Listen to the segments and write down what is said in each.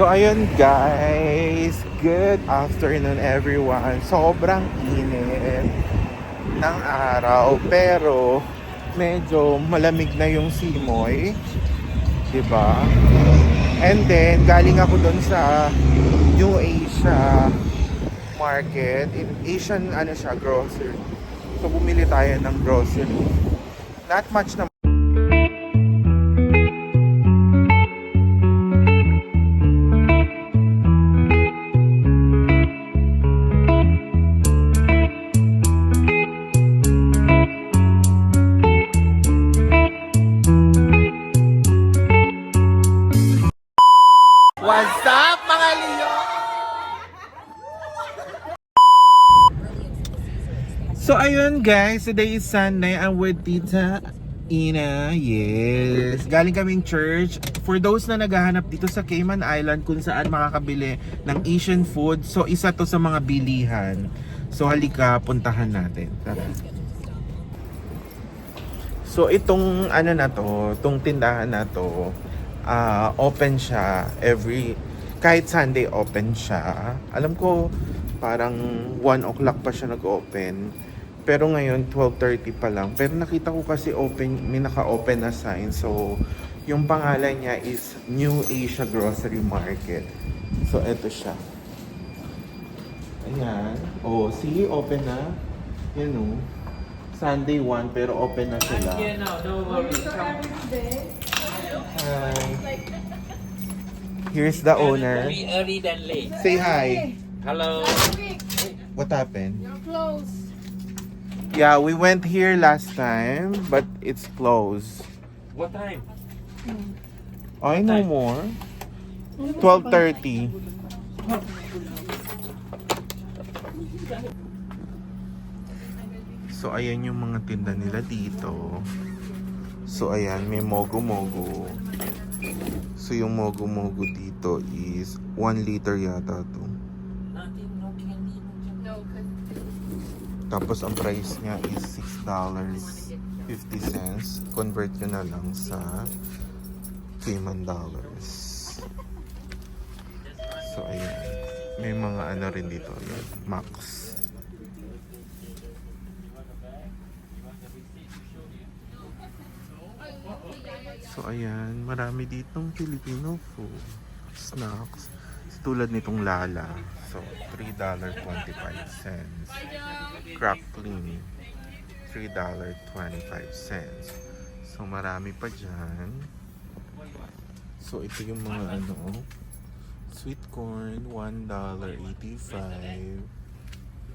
So ayun guys, good afternoon everyone. Sobrang init ng araw pero medyo malamig na yung simoy. ba? And then galing ako doon sa New Asia market. In Asian ano siya, grocery. So bumili tayo ng grocery. Not much na What's up mga Leo? So ayun guys, today is Sunday. I'm with Tita Ina. Yes. Galing kaming church. For those na naghahanap dito sa Cayman Island kung saan makakabili ng Asian food. So isa to sa mga bilihan. So halika, puntahan natin. Tara. So itong ano na to, itong tindahan na to, ah, open siya every kahit Sunday open siya. Alam ko parang 1 o'clock pa siya nag-open. Pero ngayon 12:30 pa lang. Pero nakita ko kasi open may naka-open na sign. So yung pangalan niya is New Asia Grocery Market. So eto siya. Ayan. Oh, see, open na. Yan o. Sunday 1 pero open na sila. Yeah, no, no worries. Hi. Here's the owner. Early than late. Say hi. Hello. What happened? You're close. Yeah, we went here last time, but it's closed. What time? I know more. 12.30. So, ayan yung mga tinda nila dito. So, ayan, may mogo-mogo. So, yung mogo-mogo dito is 1 liter yata to. Tapos ang price niya is $6.50. Convert ko na lang sa Cayman dollars. So ayan. May mga ano rin dito. Ayan. Max. So ayan. Marami ditong Filipino food. Snacks. Tulad nitong Lala. So $3.25 crack clean $3.25 so marami pa dyan so ito yung mga ano sweet corn $1.85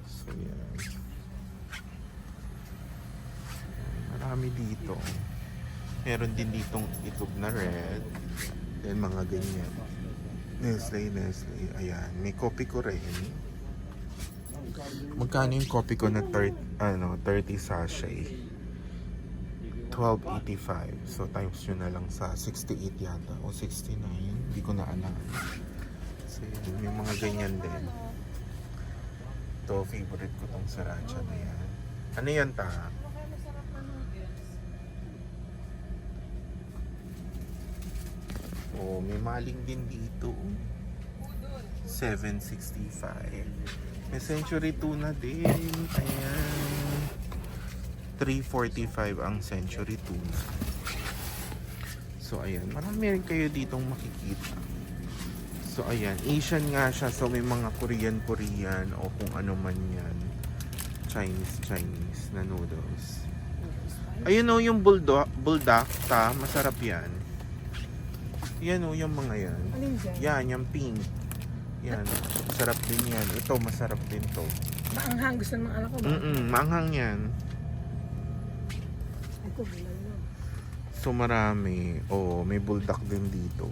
so yan marami dito meron din ditong itlog na red then mga ganyan Nestle, Nestle. Ayan. May kopi ko rin. Magkano yung kopi ko na 30, ano, 30 sachet? 12.85. So times yun na lang sa 68 yata o 69. Hindi ko na alam. So yun, may mga ganyan din. Ito, favorite ko tong sriracha na yan. Ano yan ta? Oh, may maling din dito. 765. May Century Tuna din. Ayan. 345 ang Century Tuna. So, ayan. Marami rin kayo ditong makikita. So, ayan. Asian nga siya. So, may mga Korean-Korean o kung ano man yan. Chinese-Chinese na noodles. Ayun o, yung bulldog, bulldog ta. Masarap yan. Yan o, yung mga yan. Alin dyan? Yan, yung pink. Yan. Masarap din yan. Ito, masarap din to. Maanghang gusto ng anak ko ba? Mm-mm, maanghang yan. Ito, bulay yun. So, marami. Oo, may bulldog din dito.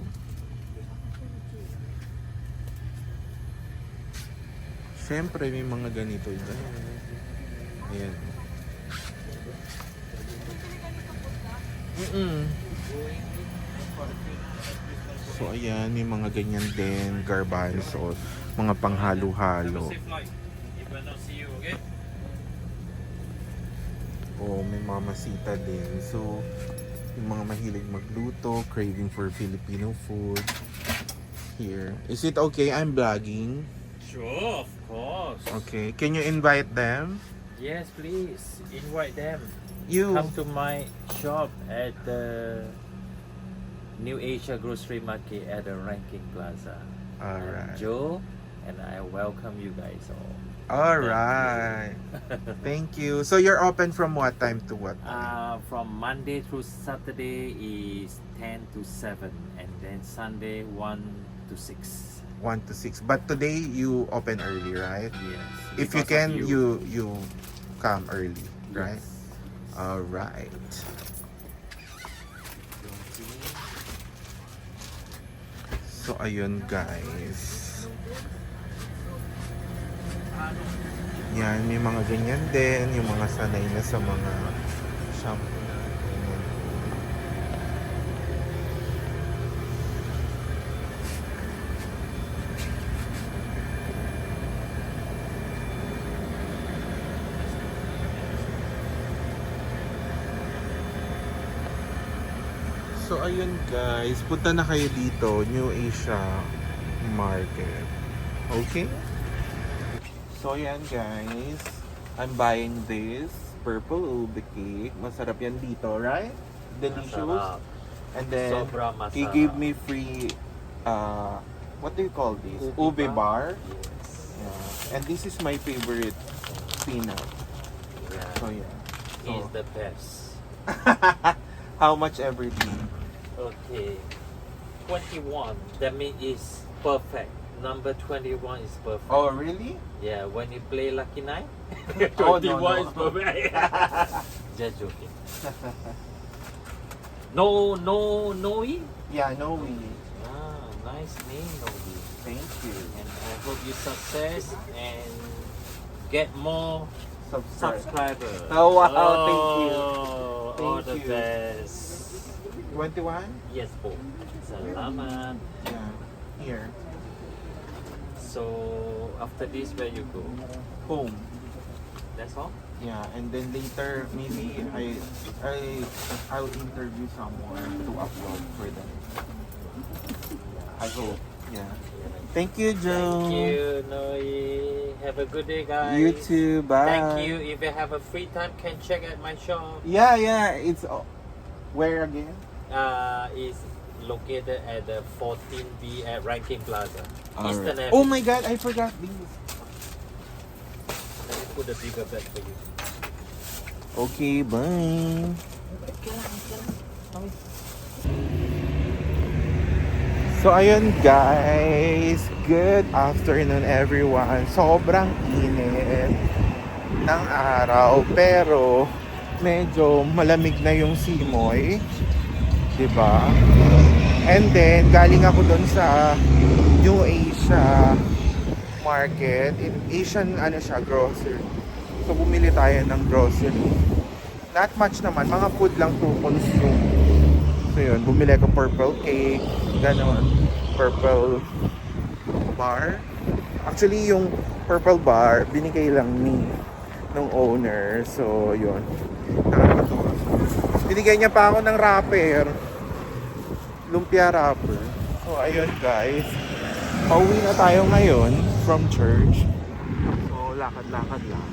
Siyempre, may mga ganito. Ayan. Mm-mm. So, ayan, may mga ganyan din. Garbanzo. Mga panghalo-halo. O may mamasita din. So, yung mga mahilig magluto, craving for Filipino food. here. Is it okay? I'm vlogging. Sure, of course. Okay. Can you invite them? Yes, please. Invite them. You. Come to my shop at the New Asia Grocery Market at the Ranking Plaza. Alright. Joe, and I welcome you guys all. Alright. Thank you. So you're open from what time to what time? Uh, from Monday through Saturday is 10 to 7, and then Sunday 1 to 6. 1 to 6. But today you open early, right? Yes. If you of can, you you come early, right? Yes. Alright. So ayun guys. Yan, may mga ganyan din, yung mga sanay na sa mga shampoo na ganyan. So ayun guys, punta na kayo dito, New Asia Market. Okay? So yan guys, I'm buying this purple ube cake. Masarap yan dito, right? Delicious. Masarap. And then Sobra masarap. he gave me free uh what do you call this? Ube, bar. Yes. Yeah. And this is my favorite peanut. Yeah. So yeah. He's So, the best. how much every everything? Okay. 21. That means is perfect. Number 21 is perfect. Oh really? Yeah, when you play Lucky Nine, Oh, 21 no, no. is perfect. Just joking. No, no, Noe? Yeah, no we. Ah, nice name, Noe. Thank you. And I hope you success and get more Subscribe. subscribers. Oh, wow, thank you. Oh, all Thank the you. best. 21? Yes po. Salamat. Yeah. Here. So, after this, where you go? Home. That's all? Yeah, and then later maybe I I I'll interview someone to upload for them. I hope. Yeah. Thank you, Joe. Thank you, Noe. Have a good day, guys. You too. Bye. Thank you. If you have a free time, can check at my shop. Yeah, yeah. It's where again? Uh, is located at the 14B at Ranking Plaza. Eastern. Avenue. Oh my God! I forgot these. Let me put a bigger bag for you. Okay, bye. So ayun guys, good afternoon everyone. Sobrang init ng araw pero medyo malamig na yung simoy. 'Di ba? And then galing ako doon sa New Asia market. In Asian ano siya, grocery. So bumili tayo ng grocery. Not much naman, mga food lang to consume. So yun, bumili ako purple cake, ganon, purple bar. Actually, yung purple bar, binigay lang ni nung owner. So yun, nakakatuwa. Binigay niya pa ako ng wrapper. Lumpia wrapper. So ayun guys, pauwi na tayo ngayon from church. So lakad-lakad lang.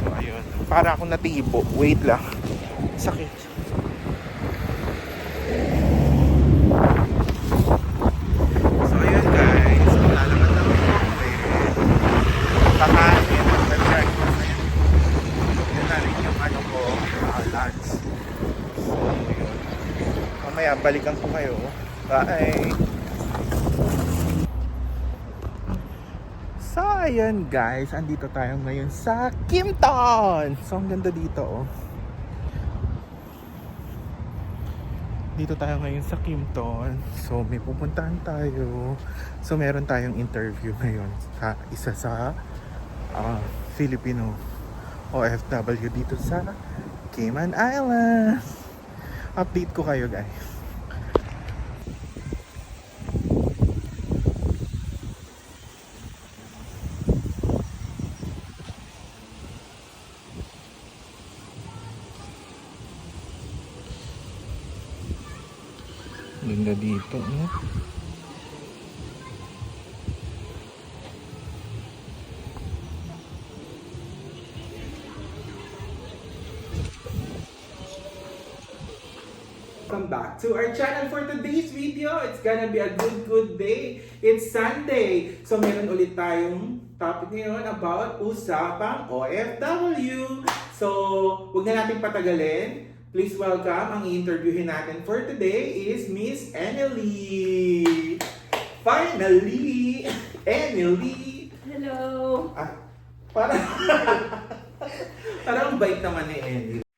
So, ayun. Para akong natibo. Wait lang. Sakit. So, ayun guys. Lalakad lang ako. Kakain. Mag-breakfast na yun. Yun na rin yung ano ko. Uh, lunch. So, yun. Mamaya, balikan ko kayo. Bye! So, ayun guys, andito tayo ngayon sa Kimton! So, ang ganda dito, oh. Dito tayo ngayon sa Kimton. So, may pupuntahan tayo. So, meron tayong interview ngayon sa isa sa ah, Filipino OFW dito sa Cayman Islands. Update ko kayo guys. Ganda dito, no? Welcome back to our channel for today's video. It's gonna be a good, good day. It's Sunday. So meron ulit tayong topic ngayon about usapang OFW. So, huwag na natin patagalin. Please welcome, ang i-interviewin natin for today is Miss Emily. Finally! Emily! Hello! Ah, parang, parang bait naman ni Emily.